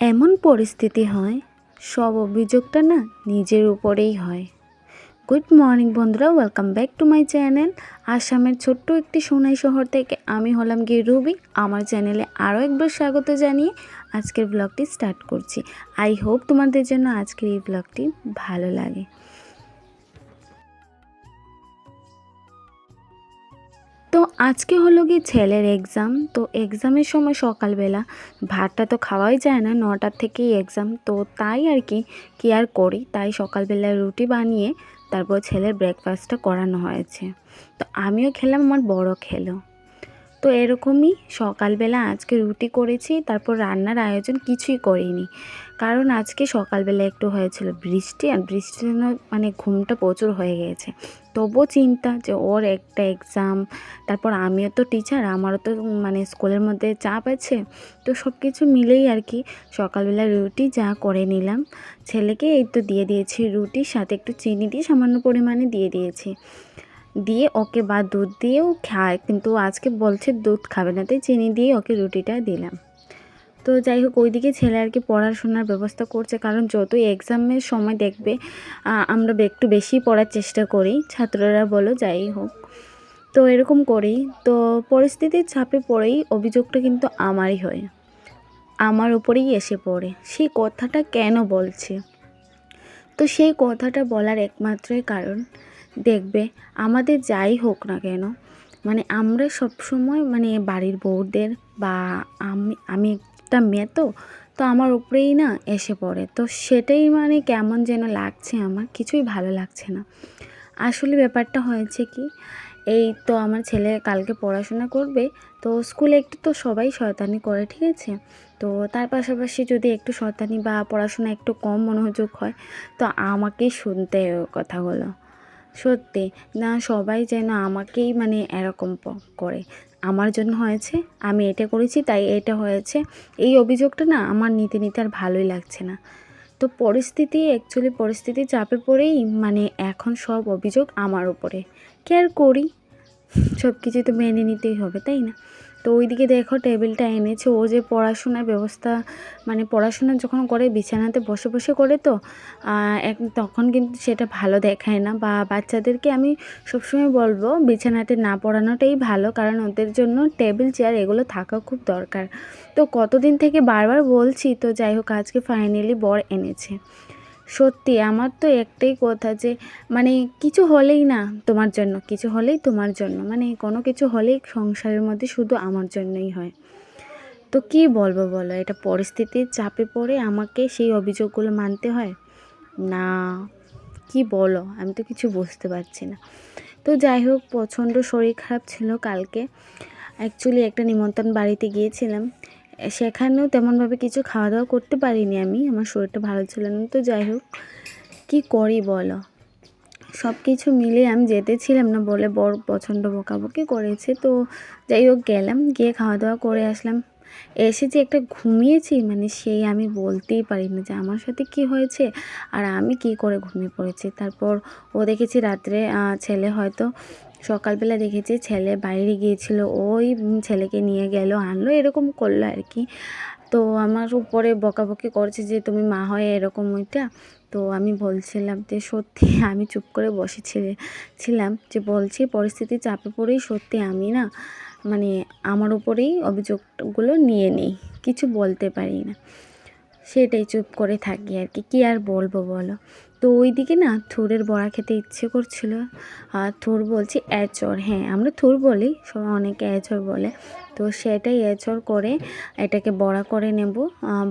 এমন পরিস্থিতি হয়, সব অভিযোগটা না নিজের উপরেই হয়। গুড মর্নিং বন্ধুরা, welcome back to my channel. আসামের ছোট্ট একটি সোনাই শহর থেকে আমি হলাম গিয়ে রুবি। আমার চ্যানেলে আরও একবার স্বাগত জানিয়ে আজকের ব্লগটি স্টার্ট করছি। আই হোপ তোমাদের জন্য আজকের এই ব্লগটি ভালো লাগে। তো আজকে হলো গিয়ে ছেলের এক্সাম তো এক্সামের সময় সকালবেলা ভাতটা তো খাওয়াই যায় না, নটার থেকেই এক্সাম তো তাই আর কি কি আর করি? তাই সকালবেলা রুটি বানিয়ে তারপর ছেলের ব্রেকফাস্টটা করানো হয়েছে। তো আমিও খেলাম, আমার বড় খেলো। তো এরকমই সকালবেলা আজকে রুটি করেছি, তারপর রান্নার আয়োজন কিছুই করিনি। কারণ আজকে সকালবেলা একটু হয়েছিল বৃষ্টি, আর বৃষ্টির জন্য মানে ঘুমটা প্রচুর হয়ে গেছে তবুও চিন্তা যে ওর একটা এক্সাম তারপর আমিও তো টিচার আমারও তো মানে স্কুলের মধ্যে চাপ আছে, তো সব কিছু মিলেই আর কি সকালবেলা রুটি যা করে নিলাম। ছেলেকে এই তো দিয়ে দিয়েছি রুটির সাথে একটু চিনি দিয়ে সামান্য পরিমাণে দিয়ে দিয়েছি। দিয়ে ওকে বা দুধ দিয়েও খায়, কিন্তু আজকে বলছে দুধ খাবে না, তাই চিনি দিয়ে ওকে রুটিটা দিলাম। তো যাই হোক, ওইদিকে ছেলে আর কি পড়াশোনার ব্যবস্থা করছে। কারণ যতই এক্সামের সময় দেখবে আমরা একটু বেশি পড়ার চেষ্টা করি, ছাত্ররা বলো, যাই হোক। তো এরকম করেই তো পরিস্থিতির চাপে পড়েই অভিযোগটা কিন্তু আমারই হয়। আমার উপরেই এসে পড়ে। সেই কথাটা কেন বলছে? তো সেই কথাটা বলার একমাত্রই কারণ, দেখবে, আমাদের যাই হোক না কেন মানে আমরা সব সময় মানে বাড়ির বউদের বা আমি আমি একটা মেয়ে তো তো আমার উপরেই না এসে পড়ে। তো সেটাই মানে কেমন যেন লাগছে আমার, কিছুই ভালো লাগছে না। আসলে ব্যাপারটা হয়েছে কি, এই তো আমার ছেলে কালকে পড়াশোনা করবে, তো স্কুলে একটু তো সবাই শয়তানি করে, ঠিক আছে? তো তার পাশাপাশি যদি একটু শয়তানি বা পড়াশোনা একটু কম মনোযোগ হয়, তো আমাকেই শুনতে কথাগুলো সত্যি, না, সবাই যেন আমাকেই মানে এরকম করে। আমার জন্য হয়েছে, আমি এটা করেছি, তাই এটা হয়েছে। এই অভিযোগটা না আমার নিতে নিতে আর ভালোই লাগছে না। তো পরিস্থিতি অ্যাকচুয়ালি পরিস্থিতি চাপে পড়েই মানে এখন সব অভিযোগ আমার উপরে। কেয়ার করি? সব কিছু তো মেনে নিতেই হবে, তাই না? তো ওইদিকে দেখো টেবিলটা এনেছে। ও যে পড়াশোনার ব্যবস্থা মানে পড়াশোনা যখন করে বিছানাতে বসে বসে করে তো এক তখন কিন্তু সেটা ভালো দেখায় না। বা বাচ্চাদেরকে আমি সবসময় বলব বিছানাতে না পড়ানোটাই ভালো, কারণ ওদের জন্য টেবিল, চেয়ার এগুলো থাকা খুব দরকার। তো কতদিন থেকে বারবার বলছি, তো যাই হোক আজকে ফাইনালি বর এনেছে। সত্যি, আমার তো একটাই কথা যে মানে কিছু হলেই না তোমার জন্য, কিছু হলেই তোমার জন্য মানে কোনো কিছু হলেই সংসারের মধ্যে শুধু আমার জন্যই হয়। তো কি বলব বলো, এটা পরিস্থিতির চাপে পড়ে আমাকে সেই অভিযোগগুলো মানতে হয়? না, কি বলো, আমি তো কিছু বুঝতে পারছি না। তো যাই হোক, প্রচণ্ড শরীর খারাপ ছিল কালকে। অ্যাকচুয়ালি একটা নিমন্ত্রণ বাড়িতে গিয়েছিলাম। সেখানেও তেমনভাবে কিছু খাওয়া দাওয়া করতে পারিনি আমি। আমার শরীরটা ভালো ছিল না, তো যাই হোক। কী করি বলো? সব কিছু মিলে আমি যেতেছিলাম না বলে বড় পছন্দ বকাবকি করেছে, তো যাই হোক গেলাম, গিয়ে খাওয়া দাওয়া করে আসলাম। এসে যে একটা ঘুমিয়েছি মানে সেই আমি বলতেই পারি না যে আমার সাথে কি হয়েছে আর আমি কি করে ঘুমিয়ে পড়েছি। তারপর ও দেখেছি রাত্রে ছেলে হয়তো সকালবেলা দেখেছি ছেলে বাইরে গিয়েছিল, ওই ছেলেকে নিয়ে গেল, আনলো, এরকম করল আর কি। তো আমার উপরে বকাবকি করছে যে, তুমি মা হয় এরকম ওইটা তো আমি বলছিলাম যে, সত্যি আমি চুপ করে বসেছিলে ছিলাম যে, বলছি, পরিস্থিতি চাপে পড়েই সত্যি আমি না মানে আমার উপরেই অভিযোগগুলো নিয়ে নেই, কিছু বলতে পারি না। সেটাই চুপ করে থাকি আর কি। কী আর বলব বলো? তো ওই দিকে না থুরের বড়া খেতে ইচ্ছে করছিল। আর থুর বলছি এচর হ্যাঁ আমরা থুর বলি, সবাই অনেকে এচর বলে। তো সেটাই এচর করে এটাকে বড়া করে নেব।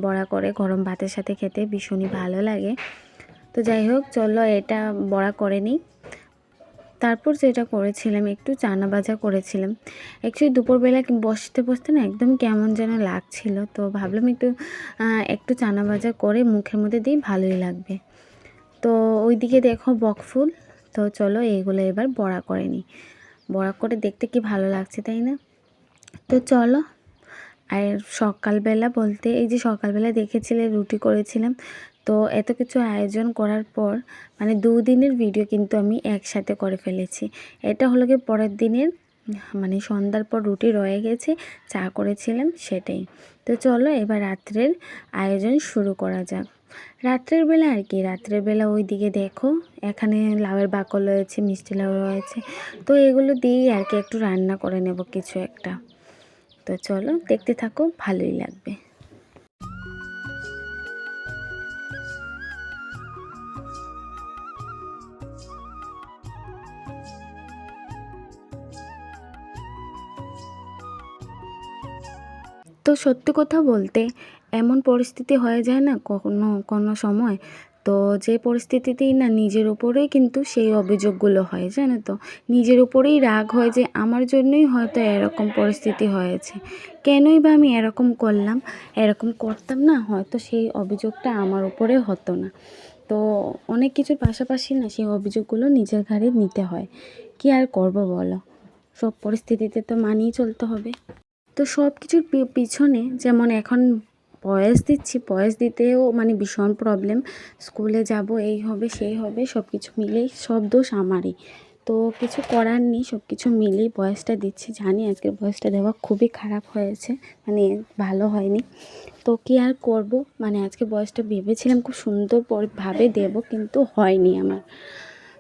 বড়া করে গরম ভাতের সাথে খেতে ভীষণই ভালো লাগে। তো যাই হোক, চলো এটা বড়া করে নিই। তারপর যেটা করেছিলাম, একটু চানা ভাজা করেছিলাম। অ্যাকচুয়ালি দুপুরবেলা বসতে বসতে না একদম কেমন যেন লাগছিল। তো ভাবলাম একটু একটু চানা ভাজা করে মুখের মধ্যে দিই, ভালোই লাগবে। তো ওইদিকে দেখো বকফুল তো চলো এইগুলো এবার বড়া করে নিই। বড়া করে দেখতে কি ভালো লাগছে, তাই না? তো চলো। আর সকালবেলা বলতে, এই যে সকালবেলা দেখেছিলে, রুটি করেছিলাম। তো এত কিছু আয়োজন করার পর মানে দুদিনের ভিডিও কিন্তু আমি একসাথে করে ফেলেছি। এটা হলো গিয়ে পরের দিনের মানে সন্ধ্যার পর রুটি রয়ে গেছে, চা করেছিলাম, সেটাই। তো চলো এবার রাত্রের আয়োজন শুরু করা যাক। রাত্রের বেলা আর কি, রাত্রের বেলা ওই দিকে দেখো, এখানে লাউয়ের বাকল রয়েছে, মিষ্টি লাউ রয়েছে। তো এগুলো দিয়েই আর কি একটু রান্না করে নেব কিছু একটা। তো চলো, দেখতে থাকো, ভালোই লাগবে। তো সত্যি কথা বলতে এমন পরিস্থিতি হয়ে যায় না কখনো, কোনো সময়। তো যে পরিস্থিতিতেই না নিজের উপরেই কিন্তু সেই অভিযোগগুলো হয়, জানো তো? নিজের উপরেই রাগ হয় যে আমার জন্যই হয়তো এরকম পরিস্থিতি হয়েছে। কেনই বা আমি এরকম করলাম, এরকম করতাম না, হয়তো সেই অভিযোগটা আমার উপরে হতো না। তো অনেক কিছুর পাশাপাশি না সেই অভিযোগগুলো নিজের ঘাড়ে নিতে হয়। কি আর করব বলো? সব পরিস্থিতিতে তো মানিয়ে চলতে হবে। তো সব কিছুর পিছনে যেমন এখন বয়স দিচ্ছি, বয়স দিতেও মানে ভীষণ প্রবলেম স্কুলে যাব, এই হবে, সেই হবে, সব কিছু মিলেই সব দোষ আমারই। তো কিছু করার নেই, সব কিছু মিলেই বয়সটা দিচ্ছি। জানি আজকের বয়সটা দেওয়া খুবই খারাপ হয়েছে মানে ভালো হয়নি। তো কী আর করব? মানে আজকে বয়সটা ভেবেছিলাম খুব সুন্দর ভাবে দেবো, কিন্তু হয়নি আমার।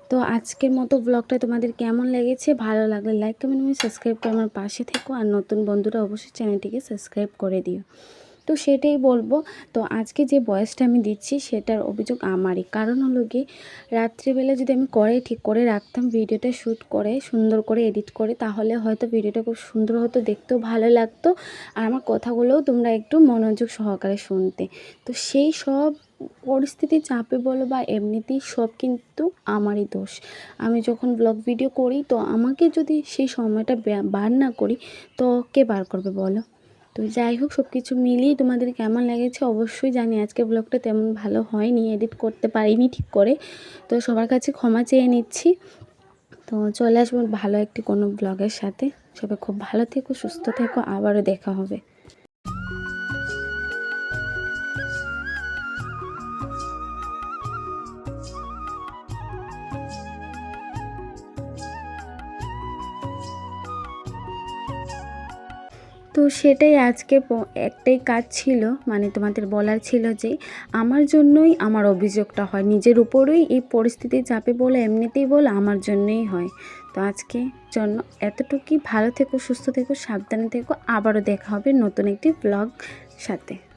তো আজকের মতো ব্লগটা তোমাদের কেমন লেগেছে? ভালো লাগলে লাইক কমেন্ট এবং সাবস্ক্রাইব করে আমার পাশে থেকো। আর নতুন বন্ধুরা অবশ্যই চ্যানেলটিকে সাবস্ক্রাইব করে দিও। তো সেটাই বলব। তো আজকে যে বয়সটা আমি দিচ্ছি, সেটার অভিযোগ আমারই। কারণ হলো কি রাত্রিবেলা যদি আমি করে ঠিক করে রাখতাম, ভিডিওটা শ্যুট করে, সুন্দর করে এডিট করে, তাহলে হয়তো ভিডিওটা খুব সুন্দর হতো, দেখতেও ভালো লাগতো। আর আমার কথাগুলোও তোমরা একটু মনোযোগ সহকারে শুনতে। তো সেই সব পরিস্থিতি চাপে বলো বা এমনিতেই সব কিন্তু আমারই দোষ। আমি যখন ব্লগ ভিডিও করি, তো আমাকে যদি সেই সময়টা বার না করি, তো কে বার করবে বলো? তো যাই হোক সব কিছু মিলিয়ে তোমাদের কেমন লেগেছে অবশ্যই জানি। আজকে ব্লগটা তেমন ভালো হয়নি এডিট করতে পারিনি ঠিক করে। তো সবার কাছে ক্ষমা চেয়ে নিচ্ছি। তো চলে আসব ভালো একটি কোনো ব্লগের সাথে। সবাই খুব ভালো থেকো, সুস্থ থেকো, আবারও দেখা হবে। তো সেটাই আজকে একটাই কাজ ছিল মানে তোমাদের বলার ছিল যে আমার জন্যই আমার অভিযোগটা হয়। নিজের উপরেই এই পরিস্থিতি চাপে বলে এমনিতেই বল আমার জন্যই হয়। তো আজকে জন্য এতটুকুই। ভালো থেকো, সুস্থ থেকো, সাবধানে থেকো। আবারও দেখা হবে নতুন একটি ব্লগ সাথে।